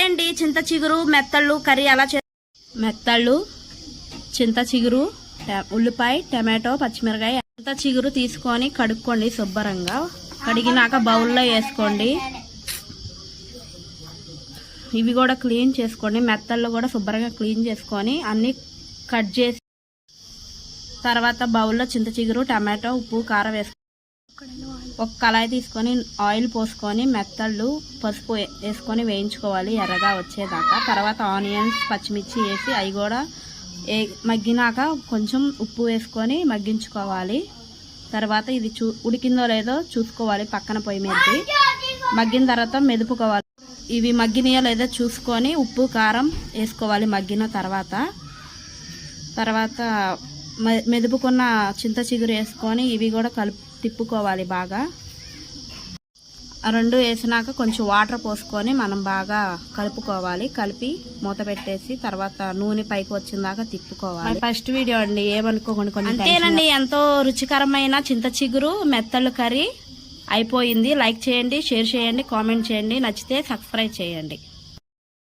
Hi అండి చింత చిగురు మెత్తళ్ళు కర్రీ అలా చే మెత్తళ్ళు చింత చిగురు ఉల్లిపాయ టమాటో పచ్చిమిరకాయ చింత చిగురు తీసుకొని కడుక్కోండి శుభ్రంగా. కడిగినాక బౌల్లో వేసుకోండి. ఇవి కూడా క్లీన్ చేసుకోండి. మెత్తళ్ళు కూడా శుభ్రంగా క్లీన్ చేసుకొని అన్ని కట్ చేసి తర్వాత బౌల్లో చింత చిగురు టమాటో ఉప్పు కారం వేసుకోండి ఒక కళాయి తీసుకొని ఆయిల్ పోసుకొని మెత్తళ్ళు పసుపు వేసుకొని వేయించుకోవాలి ఎర్రగా వచ్చేదాకా. తర్వాత ఆనియన్స్ పచ్చిమిర్చి వేసి అవి కూడా ఏ మగ్గినాక కొంచెం ఉప్పు వేసుకొని మగ్గించుకోవాలి. తర్వాత ఇది చూ ఉడికిందో లేదో చూసుకోవాలి పక్కన పొయ్యి మీదకి. మగ్గిన తర్వాత మెదుపుకోవాలి. ఇవి మగ్గినాయో లేదో చూసుకొని ఉప్పు కారం వేసుకోవాలి మగ్గిన తర్వాత. తర్వాత మెదుపుకున్న చింత చిగురు వేసుకొని ఇవి కూడా కలుపు తిప్పుకోవాలి బాగా. రెండు వేసినాక కొంచెం వాటర్ పోసుకొని మనం బాగా కలుపుకోవాలి. కలిపి మూత పెట్టేసి తర్వాత నూనె పైకి వచ్చిందాకా తిప్పుకోవాలి. ఫస్ట్ వీడియో అండి ఏమనుకోకుండా కొంచెం అంతేనండి ఎంతో రుచికరమైన చింత చిగురు మెత్తలు కర్రీ అయిపోయింది. లైక్ చేయండి షేర్ చేయండి కామెంట్ చేయండి. నచ్చితే సబ్స్క్రైబ్ చేయండి.